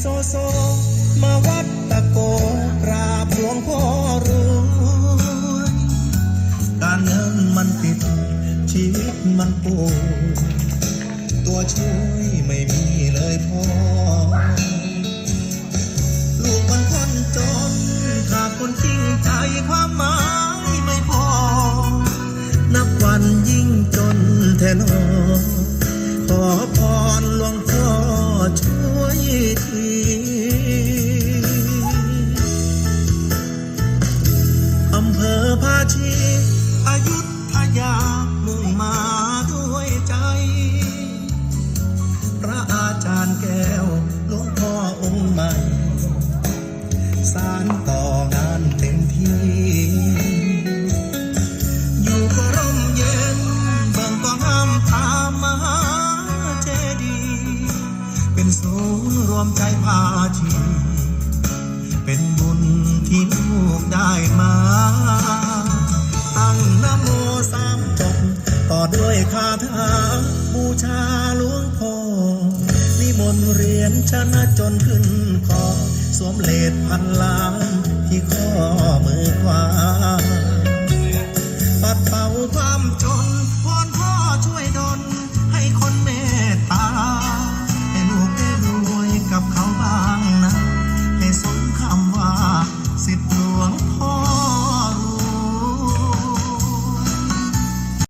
โซโซ มาวัดตะโกกราบหลวงพ่อรวยการเงินมันติด ชีวิตมันป่วยตัวช่วยไม่มีเลยพ่อ ลูกมันคนจนขาดคนจริงใจความหมายารต่องานเต็มที่ อยู่ก็ร่มเย็นเบิ่งก็ห้ามตามมหาเจดีย์เป็นศูนย์รวมใจพาชีเป็นบุญที่ลูกได้มาตั้งนะโมสามจบต่อด้วยคาถาบูชาหลวงพ่อ นิมนเรียนชนะจนขึ้นคอสวมเลดพันล้านที่ข้อมือขวา